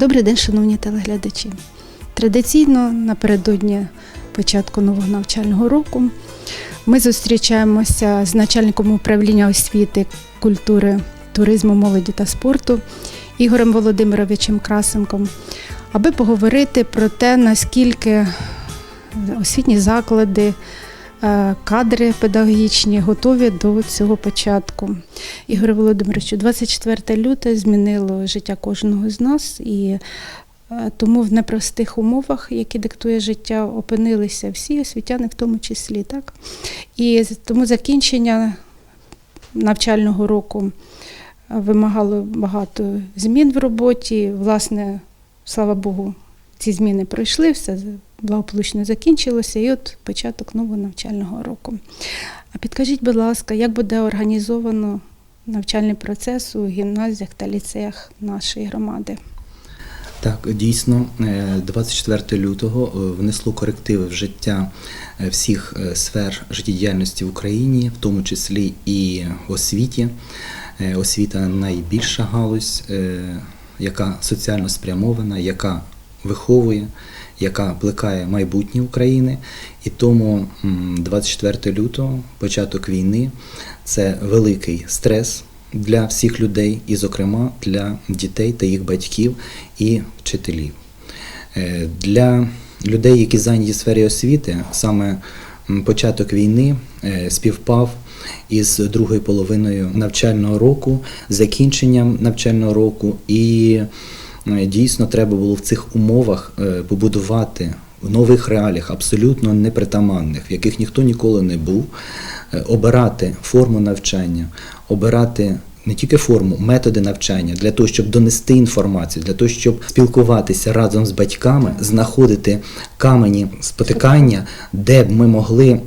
Добрий день, шановні телеглядачі. Традиційно напередодні початку нового навчального року ми зустрічаємося з начальником управління освіти, культури, туризму, молоді та спорту Ігорем Володимировичем Красенком, аби поговорити про те, наскільки освітні заклади, кадри педагогічні готові до цього початку. Ігор Володимировичу, 24 люте змінило життя кожного з нас, і е, тому в непростих умовах, які диктує життя, опинилися всі освітяни, в тому числі. Так? І тому закінчення навчального року е, вимагало багато змін в роботі. Власне, слава Богу, ці зміни пройшли, все благополучно закінчилося, і от початок нового навчального року. А підкажіть, будь ласка, як буде організовано навчальний процес у гімназіях та ліцеях нашої громади? Так, дійсно, е, 24 лютого е, внесло корективи в життя е, всіх е, сфер життєдіяльності в Україні, в тому числі і в освіті. Е, Освіта найбільша галузь, е, яка соціально спрямована, яка виховує, яка плекає майбутнє України. І тому 24 лютого, початок війни, це великий стрес для всіх людей, і, зокрема, для дітей та їх батьків і вчителів. Е, Для людей, які зайняті сфері освіти, саме початок війни е, співпав із другою половиною навчального року, закінченням навчального року, і дійсно треба було в цих умовах е, побудувати в нових реаліях, абсолютно непритаманних, в яких ніхто ніколи не був, е, обирати форму навчання, обирати не тільки форму, методи навчання для того, щоб донести інформацію, для того, щоб спілкуватися разом з батьками, знаходити камені спотикання, де б ми могли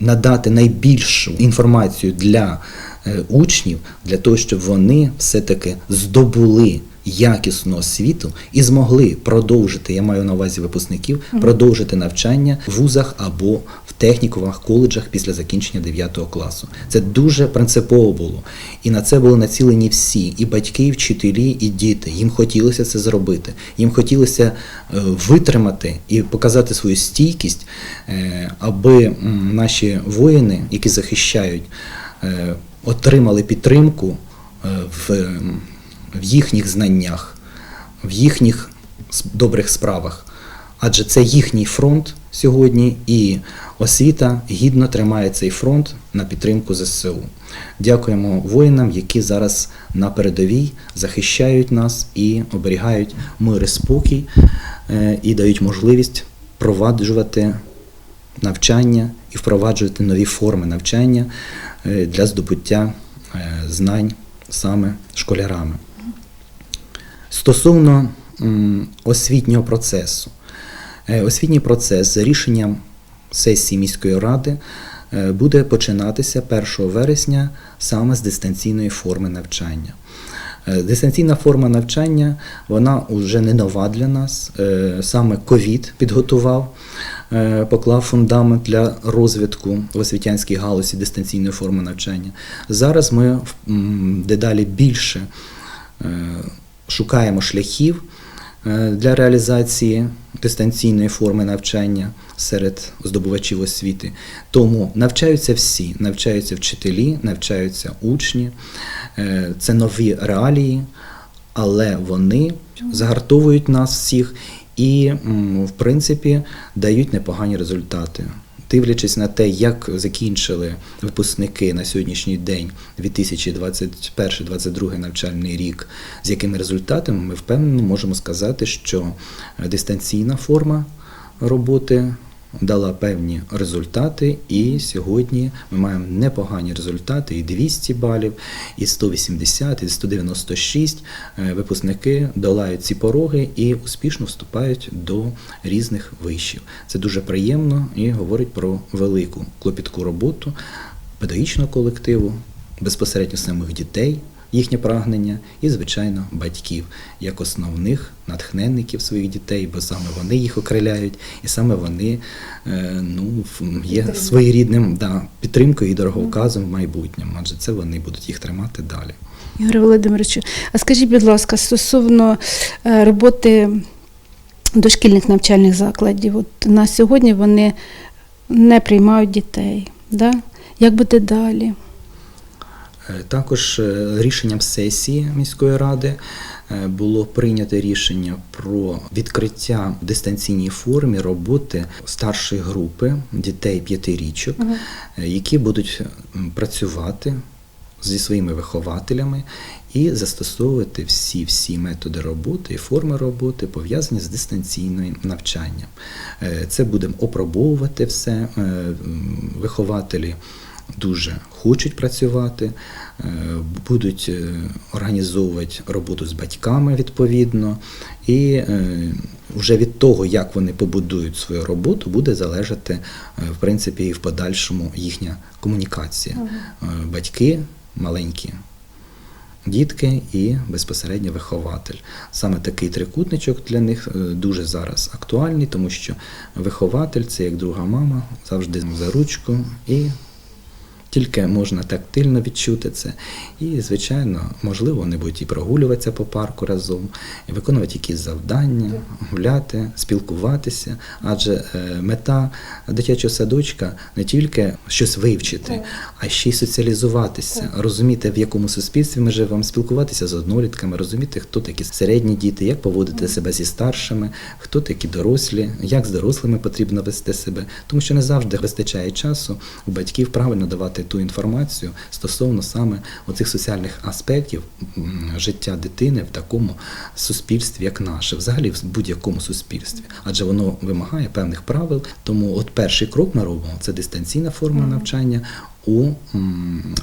надати найбільшу інформацію для е, учнів, для того, щоб вони все-таки здобули якісну освіту і змогли продовжити, я маю на увазі випускників, продовжити навчання в вузах або в технікумах, коледжах після закінчення 9 класу. Це дуже принципово було. І на це були націлені всі, і батьки, і вчителі, і діти. Їм хотілося це зробити. Їм хотілося е, витримати і показати свою стійкість, е, аби наші воїни, які захищають, е, отримали підтримку в, в їхніх знаннях, в їхніх добрих справах. Адже це їхній фронт сьогодні, і освіта гідно тримає цей фронт на підтримку ЗСУ. Дякуємо воїнам, які зараз на передовій захищають нас і оберігають мир і спокій, е, і дають можливість проваджувати навчання і впроваджувати нові форми навчання е, для здобуття е, знань саме школярами. Стосовно освітнього процесу. Е, Освітній процес за рішенням сесії міської ради е, буде починатися 1 вересня саме з дистанційної форми навчання. Е, Дистанційна форма навчання вона вже не нова для нас. Саме ковід підготував, поклав фундамент для розвитку в освітянській галузі дистанційної форми навчання. Зараз ми дедалі більше шукаємо шляхів е, для реалізації дистанційної форми навчання серед здобувачів освіти. Тому навчаються всі, навчаються вчителі, навчаються учні. Е, Це нові реалії, але вони загартовують нас всіх і, в принципі, дають непогані результати. Дивлячись на те, як закінчили випускники на сьогоднішній день 2021-2022 навчальний рік, з якими результатами ми впевнено можемо сказати, що дистанційна форма роботи дала певні результати, і сьогодні ми маємо непогані результати, і 200 балів, і 180, і 196 Е, випускники долають ці пороги і успішно вступають до різних вишів. Це дуже приємно і говорить про велику клопітку роботу педагогічного колективу, безпосередньо самих дітей, їхнє прагнення і, звичайно, батьків як основних натхненників своїх дітей, бо саме вони їх окриляють, і саме вони е, ну, є своєрідним да, підтримкою і дороговказом в майбутньому, адже це вони будуть їх тримати далі. Ігор Володимирович, а скажіть, будь ласка, стосовно е, роботи дошкільних навчальних закладів, от на сьогодні вони не приймають дітей. Да? Як буде далі? Е, Також е, рішенням сесії міської ради е, було прийнято рішення про відкриття в дистанційній формі роботи старшої групи дітей п'ятирічок, е, які будуть працювати зі своїми вихователями і застосовувати всі всі методи роботи і форми роботи пов'язані з дистанційним навчанням. Це будемо опробовувати все. Вихователі дуже хочуть працювати, е, будуть е, організовувати роботу з батьками відповідно, і е, вже від того, як вони побудують свою роботу, буде залежати в принципі і в подальшому їхня комунікація. Батьки маленькі. Дітки і безпосередньо вихователь. Саме такий трикутничок для них дуже зараз актуальний, тому що вихователь це як друга мама, завжди за ручку, і тільки можна тактильно відчути це. І, звичайно, можливо, вони будуть і прогулюватися по парку разом, і виконувати якісь завдання, гуляти, спілкуватися. Адже е, мета дитячого садочка не тільки щось вивчити, а ще й соціалізуватися, розуміти, в якому суспільстві ми живемо, спілкуватися з однолітками, розуміти, хто такі середні діти, як поводити себе зі старшими, хто такі дорослі, як з дорослими потрібно вести себе, тому що не завжди вистачає часу у батьків правильно давати ту інформацію стосовно саме оцих соціальних аспектів життя дитини в такому суспільстві, як наше, взагалі в будь-якому суспільстві, адже воно вимагає певних правил. Тому от перший крок ми робимо це дистанційна форма навчання у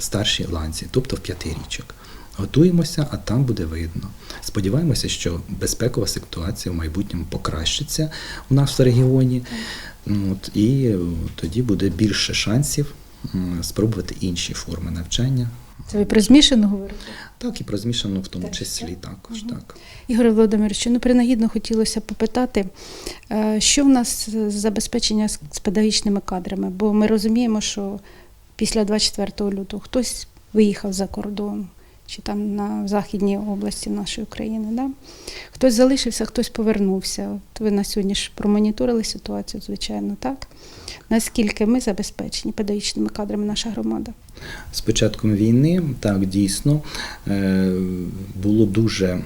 старшій ланці, тобто в п'ятирічок. Готуємося, а там буде видно. Сподіваємося, що безпекова ситуація в майбутньому покращиться у нас в регіоні. От, і тоді буде більше шансів спробувати інші форми навчання. Це ви про змішану говорите? Так, і про змішану в тому Так, числі так. також. Угу. Так. Ігор Володимирович, ну принагідно хотілося попитати, е, що в нас з забезпечення з з педагогічними кадрами? Бо ми розуміємо, що після 24 лютого хтось виїхав за кордон чи там на західній області нашої України. Да? Хтось залишився, хтось повернувся. От ви на сьогодні ж промоніторили ситуацію, звичайно, так? Наскільки ми забезпечені педагогічними кадрами наша громада? З початком війни, так, дійсно, е, було дуже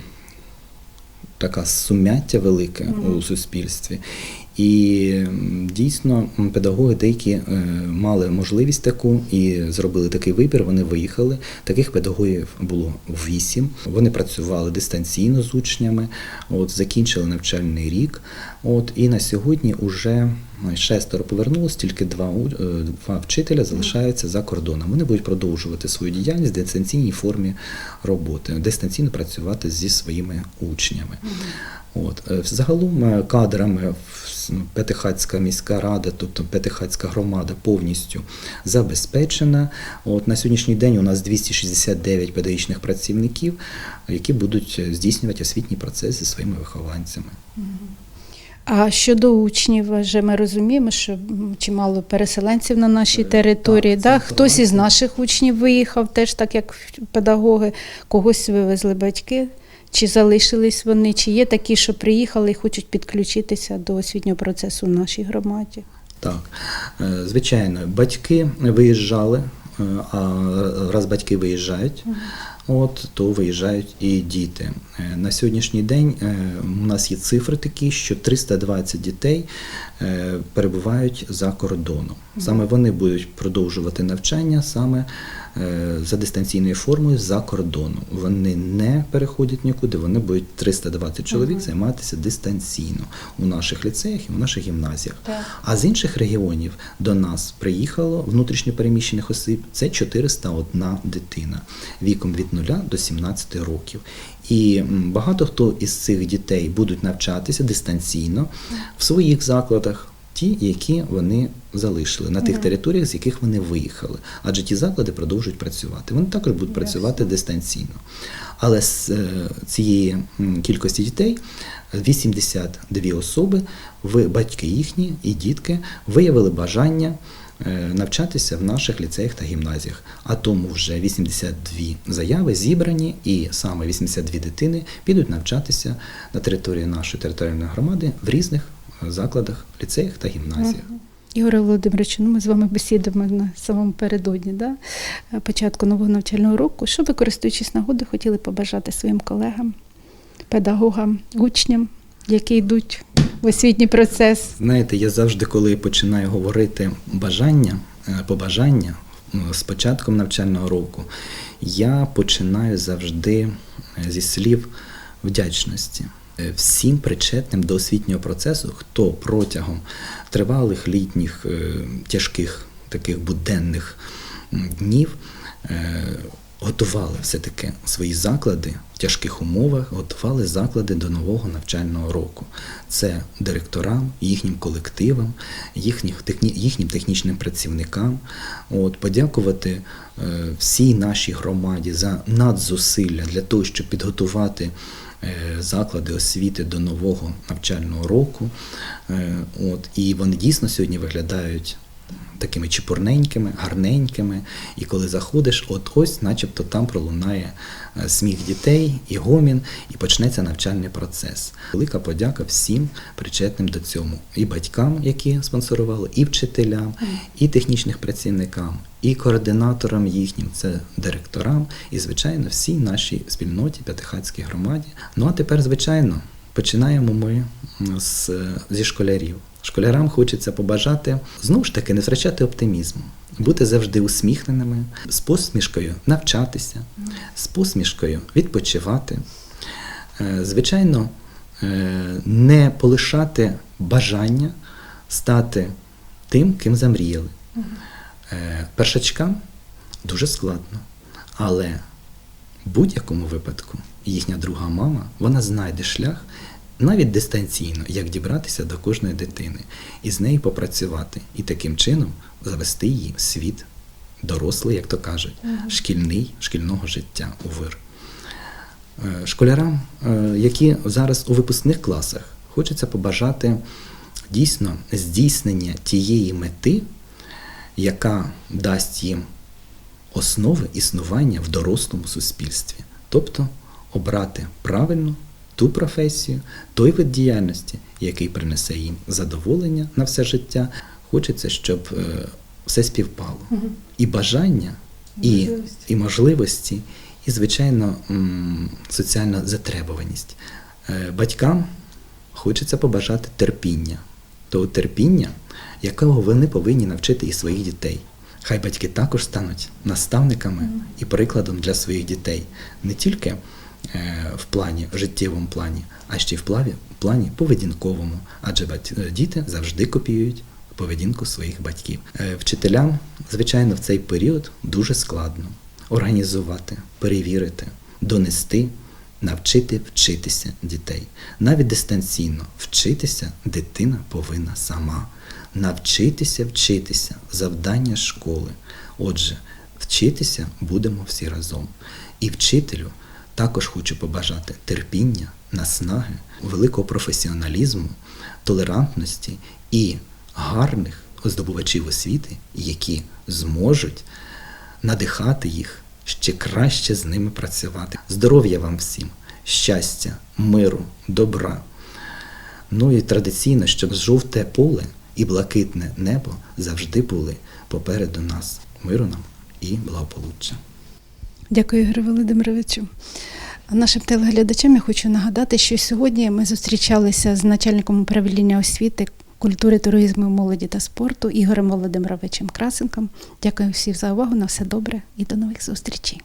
така сумяття велике Мгм. у суспільстві. І дійсно педагоги деякі е, мали можливість таку і зробили такий вибір. Вони виїхали. Таких педагогів було вісім. Вони працювали дистанційно з учнями, от закінчили навчальний рік. От і на сьогодні уже шестеро повернулось, тільки два е, два вчителя залишаються за кордоном. Вони будуть продовжувати свою діяльність в дистанційній формі роботи, дистанційно працювати зі своїми учнями. От е, загалом е, кадрами ну, міська рада, тобто П'ятихатська громада повністю забезпечена. От на сьогоднішній день у нас 269 педагогічних працівників, які будуть здійснювати освітній процес зі своїми вихованцями. А щодо учнів, вже ми розуміємо, що чимало переселенців на нашій Е, території. так, да? Хтось із наших учнів виїхав, теж так як педагоги, когось вивезли батьки. Чи залишились вони, чи є такі, що приїхали і хочуть підключитися до освітнього процесу в нашій громаді? Так, е, звичайно, батьки виїжджали, а раз батьки виїжджають, от, то виїжджають і діти. Е, На сьогоднішній день е, у нас є цифри такі, що 320 дітей е, перебувають за кордоном. Саме вони будуть продовжувати навчання саме за дистанційною формою за кордоном. Вони не переходять нікуди, вони будуть 320 чоловік займатися дистанційно у наших ліцеях і у наших гімназіях. Так. А з інших регіонів до нас приїхало внутрішньопереміщених осіб. Це 401 дитина віком від 0 до 17 років. І багато хто із цих дітей будуть навчатися дистанційно в своїх закладах. Ті, які вони залишили на тих територіях, з яких вони виїхали, адже ті заклади продовжують працювати. Вони також будуть працювати дистанційно. Але з е, цієї кількості дітей 82 особи, батьки їхні і дітки виявили бажання е, навчатися в наших ліцеях та гімназіях. А тому вже 82 заяви зібрані, і саме 82 дитини підуть навчатися на території нашої територіальної громади в різних е, закладах, ліцеях та гімназіях. Ігоре Володимировичу, ну ми з вами бесідуємо на самому передодні, да? е, початку нового навчального року. Що ви, користуючись нагодою, хотіли побажати своїм колегам, педагогам, учням, які йдуть в освітній процес? Знаєте, я завжди, коли починаю говорити бажання, е, побажання з початком навчального року, я починаю завжди е, зі слів вдячності е, всім причетним до освітнього процесу, хто протягом тривалих літніх е, тяжких таких буденних днів е, готували все-таки свої заклади в тяжких умовах, готували заклади до нового навчального року. Це директорам, їхнім колективам, їхнім технічним працівникам. От, подякувати е, всій нашій громаді за надзусилля для того, щоб підготувати е, заклади освіти до нового навчального року. Е, От, і вони дійсно сьогодні виглядають такими чепурненькими, гарненькими. І коли заходиш, от ось, начебто там пролунає е, сміх дітей і гомін, і почнеться навчальний процес. Велика подяка всім причетним до цьому. І батькам, які спонсорували, і вчителям, і технічним працівникам, і координаторам їхнім, це директорам, і, звичайно, всій нашій спільноті П'ятихатській громаді. Ну а тепер, звичайно, починаємо ми з, зі школярів. Школярам хочеться побажати знову ж таки не втрачати оптимізму, бути завжди усміхненими, з посмішкою навчатися, з посмішкою відпочивати. Е, Звичайно, е, не полишати бажання стати тим, ким замріяли. Е, Першачкам дуже складно, але в будь-якому випадку їхня друга мама вона знайде шлях навіть дистанційно, як дібратися до кожної дитини і з нею попрацювати, і таким чином завести її в світ дорослий, як то кажуть, шкільний, шкільного життя у вир. Е, Школярам, е, які зараз у випускних класах, хочеться побажати дійсно здійснення тієї мети, яка дасть їм основи існування в дорослому суспільстві, тобто обрати правильну ту професію, той вид діяльності, який принесе їм задоволення на все життя. Хочеться, щоб е, все співпало. І бажання, і, Можливості. і можливості, і, звичайно, соціальна затребуваність. Е, Батькам хочеться побажати терпіння, того терпіння, якого вони повинні навчити і своїх дітей. Хай батьки також стануть наставниками і прикладом для своїх дітей не тільки в плані, в життєвому плані, а ще й в плаві, в плані поведінковому, адже е, діти завжди копіюють поведінку своїх батьків. Е, Вчителям, звичайно, в цей період дуже складно організувати, перевірити, донести, навчити вчитися дітей. Навіть дистанційно вчитися дитина повинна сама. Навчитися вчитися завдання школи. Отже, вчитися будемо всі разом. І вчителю також хочу побажати терпіння, наснаги, великого професіоналізму, толерантності і гарних здобувачів освіти, які зможуть надихати їх ще краще з ними працювати. Здоров'я вам всім, щастя, миру, добра. Ну і традиційно, щоб жовте поле і блакитне небо завжди були попереду нас. Миру нам і благополуччя. Дякую, Ігорю Володимировичу. Нашим телеглядачам я хочу нагадати, що сьогодні ми зустрічалися з начальником управління освіти, культури, туризму, молоді та спорту Ігорем Володимировичем Красенком. Дякую всім за увагу. На все добре і до нових зустрічей.